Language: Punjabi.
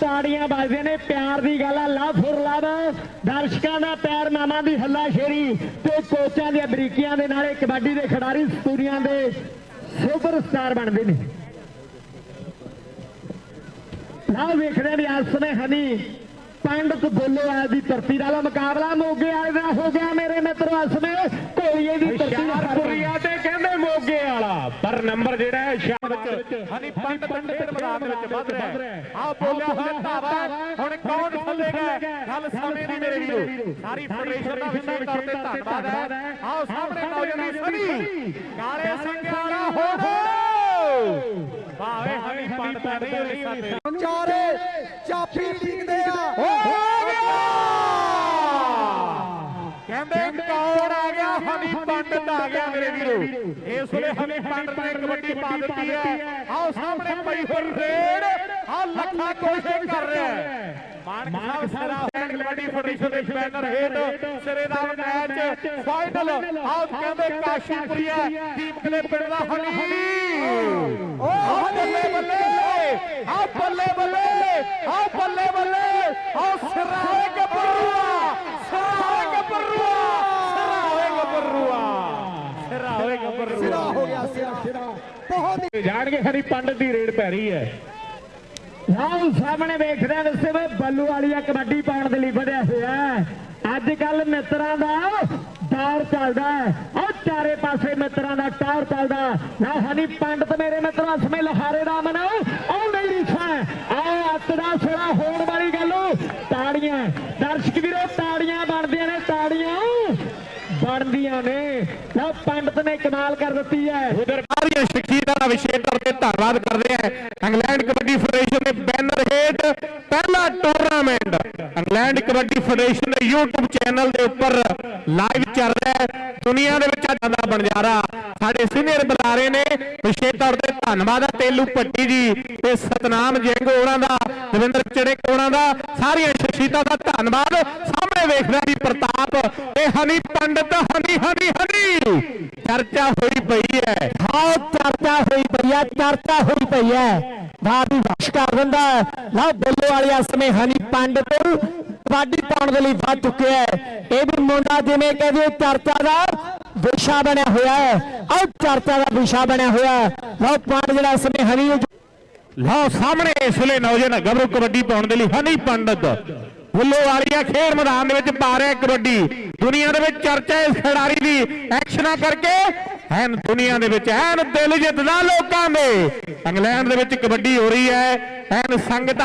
ਤਾੜੀਆਂ ਵੱਜਦੀਆਂ ਨੇ, ਪਿਆਰ ਦੀ ਗੱਲ ਆ, ਲਵ ਫੁਰ ਲਵ। ਦਰਸ਼ਕਾਂ ਦਾ ਪਿਆਰ ਮਾਮਾ ਦੀ ਹੱਲਾ ਸ਼ੇਰੀ ਤੇ ਕੋਚਾਂ ਦੀਆਂ ਬਰੀਕੀਆਂ ਦੇ ਨਾਲੇ ਕਬੱਡੀ ਦੇ ਖਿਡਾਰੀ ਸਤੂਰੀਆਂ ਦੇ ਸੁਪਰ ਸਟਾਰ ਬਣਦੇ ਨੇ। ਨਾ ਵੇਖਦੇ ਨੇ ਇਸ ਸਮੇਂ ਹਨੀ ਪੰਡਤ ਬੋਲੋ ਆ ਦੀ ਧਰਤੀ ਨਾਲ ਮੁਕਾਬਲਾ, ਮੋਗੇ ਵਾਲੇ ਦਾ ਹੋ ਗਿਆ ਮੇਰੇ ਮਿੱਤਰੋ ਇਸ ਸਮੇਂ ਕੋਲੀਏ ਦੀ ਧਰਤੀ ਨਾਲ ਹੁਸ਼ਿਆਰਪੁਰੀਆ ਤੇ ਕਹਿੰਦੇ ਮੋਗੇ ਵਾਲਾ ਪਰ ਨੰਬਰ ਜਿਹੜਾ ਹੈ ਹੁਸ਼ਿਆਰਪੁਰ ਵਿੱਚ ਹਨੀ ਪੰਡ ਪੰਡ ਤੇ ਮੈਦਾਨ ਦੇ ਵਿੱਚ ਵੱਧ ਰਿਹਾ ਹੈ ਆਹ ਬੋਲਿਆ ਹੋਇਆ ਧਾਵਾ ਹੁਣ ਕੌਣ ਥੱਲੇਗਾ ਗੱਲ ਸਮੇਂ ਦੀ ਮੇਰੇ ਵੀਰੋ ਸਾਰੀ ਫੈਡਰੇਸ਼ਨ ਦਾ ਵਿਸ਼ੇਸ਼ ਤੌਰ ਤੇ ਧੰਨਵਾਦ ਹੈ ਆਓ ਸਾਹਮਣੇ ਨੌਜਵਾਨ ਸਨੀ ਕਾਲੇ ਸਿੰਘਾਂ ਵਾਲਾ ਹੁਣ ਵਾਹੇ ਹਨੀ ਪੰਡ ਤਾਂ ਨਹੀਂ ਹੋਈ ਚਾਰੇ ਚਾਪੀ ਲੀਕਦੇ ਆ ਕਹਿੰਦੇ ਕੌਣ ਆ ਗਿਆ ਹਨੀ ਪੰਡਤ ਆ ਗਿਆ ਮੇਰੇ ਵੀਰੋ। ਇਸ ਵੇਲੇ ਹਨੀ ਪੰਡਤ ਨੇ ਕਬੱਡੀ ਪਾ ਦਿੱਤੀ ਹੈ। ਆਓ ਸਾਹਮਣੇ ਪਈ ਹੋਈ ਰੇਡ ਆ ਲੱਖਾਂ ਕੋਸ਼ਿਸ਼ ਕਰ ਰਿਹਾ ਹੈ। ਮਾਨਕ ਸਾਹਿਬ ਸਿਰਾ ਹੋਣ ਕਬੱਡੀ ਫੈਡਰੇਸ਼ਨ ਦੇ ਬੈਨਰ ਹੇਠ ਸਿਰੇ ਦਾ ਮੈਚ ਫਾਈਨਲ ਆਓ ਕਹਿੰਦੇ ਕਾਸ਼ੀਪੁਰੀਆ ਦੀਪਕ ਦੇ ਪਿੰਡ ਦਾ ਹਨੀ। ਓ ਬੱਲੇ ਬੱਲੇ ਆ ਬੱਲੇ ਬੱਲੇ ਆ ਬੱਲੇ ਬੱਲੇ ਆ ਸਿਰਾ ਹੋਏ ਗੱਭਰੂਆ ਸਿਰਾ ਹੋਏ ਗੱਭਰੂਆ ਸਿਰਾ ਹੋਏ ਗੱਭਰੂਆ ਸਿਰਾ ਹੋਏ ਗੱਭਰੂਆ ਸਿਰਾ ਹੋ ਗਿਆ ਸਿਰਾ ਸਿਰਾ ਬਹੁਤ ਜਾਣਗੇ ਹਰੀ ਪੰਡਤ ਦੀ ਰੇਡ ਪੈ ਰਹੀ ਹੈ। ਆਓ ਸਾਹਮਣੇ ਵੇਖਦੇ ਹਾਂ ਵਸੇ ਵੇ ਬੱਲੂ ਵਾਲੀਆ ਕਬੱਡੀ ਪਾਉਣ ਦੇ ਲਈ ਵਧਿਆ ਹੋਇਆ ਹੈ। ਅੱਜ ਕੱਲ ਮਿੱਤਰਾਂ ਦਾ ਦੌਰ ਚੱਲਦਾ ਹੈ। ਉਹ ਚਾਰੇ ਪਾਸੇ ਮਿੱਤਰਾਂ ਦਾ ਟੌਰ ਚੱਲਦਾ ਨਾ ਹਨੀ ਪੰਡਤ ਮੇਰੇ ਮਿੱਤਰਾਂ ਸਮੇਂ ਲਹਾਰੇ ਦਾ ਮਨਾਓ ਉਹ ਨਹੀਂ ਲਿਖਾ ਆ ਅੱਤ ਦਾ ਸਿਰਾ ਹੋਣ ਵਾਲੀ ਗੱਲ ਤਾੜੀਆਂ ਦਰਸ਼ਕ ਵੀਰੋ ਤਾੜੀਆਂ ਬਣਦੀਆਂ ਨੇ ਤਾੜੀਆਂ ਬਣਦੀਆਂ ਨੇ। ਨਾ ਪੰਡਤ ਨੇ ਕਮਾਲ ਕਰ ਦਿੱਤੀ ਹੈ। ਉਧਰ ਸਾਰੀਆਂ ਸ਼ਖਸੀਅਤਾਂ ਦਾ ਵਿਸ਼ੇਸ਼ ਤੌਰ ਤੇ ਧੰਨਵਾਦ ਕਰਦੇ ਆ। ਇੰਗਲੈਂਡ ਕਬੱਡੀ ਫੈਡਰੇਸ਼ਨ ਦੇ ਬੈਨਰ ਹੇਠ ਪਹਿਲਾ ਟੂਰਨਾਮੈਂਟ ਇੰਗਲੈਂਡ ਕਬੱਡੀ ਫੈਡਰੇਸ਼ਨ ਦੇ YouTube ਚੈਨਲ ਦੇ ਉੱਪਰ ਲਾਈਵ ਚੱਲ ਰਿਹਾ ਹੈ। ਦੁਨੀਆ ਦੇ ਵਿੱਚ ਅੱਜ ਦਾ ਬਣਜਾਰਾ। ਸਾਡੇ ਸੀਨੀਅਰ ਬੁਲਾਰੇ ਨੇ, ਵਿਸ਼ੇਸ਼ ਤੌਰ ਤੇ ਧੰਨਵਾਦ ਹੈ ਤੇਲੂ ਭੱਟੀ ਜੀ ਤੇ ਸਤਨਾਮ ਜੰਗ ਉਹਨਾਂ ਦਾ। ਦਵਿੰਦਰ ਚੜੇਕ ਉਹਨਾਂ ਦਾ ਸਾਰੀਆਂ ਸ਼ਖਸੀਅਤਾਂ ਦਾ ਧੰਨਵਾਦ। ਸਾਹਮਣੇ ਵੇਖਦਾ ਜੀ ਪ੍ਰਤਾਪ। ਤੇ ਹਨੀ ਪੰਡਤ, ਹਨੀ ਹਨੀ ਹਨੀ। ਚਰਚਾ ਹੋਈ ਪਈ ਹੈ। ਹਾਂ, ਚਰਚਾ ਹੋਈ ਪਈ ਹੈ, ਚਰਚਾ ਹੋਈ ਪਈ ਹੈ। ਬਾਦੀ ਵਸ਼ ਕਰ ਦਿੰਦਾ ਲਓ, ਬੱਲੋ ਵਾਲਿਆ ਸਮੇਂ ਹਨੀ ਪੰਡਤ ਕਬੱਡੀ ਪਾਉਣ ਦੇ ਲਈ ਵੱਧ ਚੁੱਕਿਆ ਹੈ। ਇਹ ਵੀ ਮੁੰਡਾ ਜਿਵੇਂ ਕਹਿੰਦੇ, ਚਰਚਾ ਦਾ ਵਿਸ਼ਾ ਬਣਿਆ ਹੋਇਆ ਹੈ। ਆਹ ਚਰਚਾ ਦਾ ਵਿਸ਼ਾ ਬਣਿਆ ਹੋਇਆ ਲਓ ਪੰਡ ਜਿਹੜਾ ਸਮੇਂ ਹਨੀ ਲਓ ਸਾਹਮਣੇ ਇਸ ਵੇਲੇ ਨੌਜਵਾਨ ਗੱਭਰੂ ਕਬੱਡੀ ਪਾਉਣ ਦੇ ਲਈ ਹਨੀ ਪੰਡਤ। ਬੁੱਲੋ ਵਾਲੀਆ ਖੇਡ ਮੈਦਾਨ ਦੇ ਵਿੱਚ ਪਾ ਰਿਹਾ ਕਬੱਡੀ। ਦੁਨੀਆ ਦੇ ਵਿੱਚ ਚਰਚਾ ਇਸ ਖਿਡਾਰੀ ਦੀ। ਐਕਸ਼ਨਾਂ ਕਰਕੇ ਐਨ ਦੁਨੀਆ ਦੇ ਵਿੱਚ, ਐਨ ਦਿਲ ਜਿੱਤਦਾ ਲੋਕਾਂ ਦੇ। ਇੰਗਲੈਂਡ ਦੇ ਵਿੱਚ ਕਬੱਡੀ ਹੋ ਰਹੀ ਹੈ। ਐਨ ਸੰਗਤ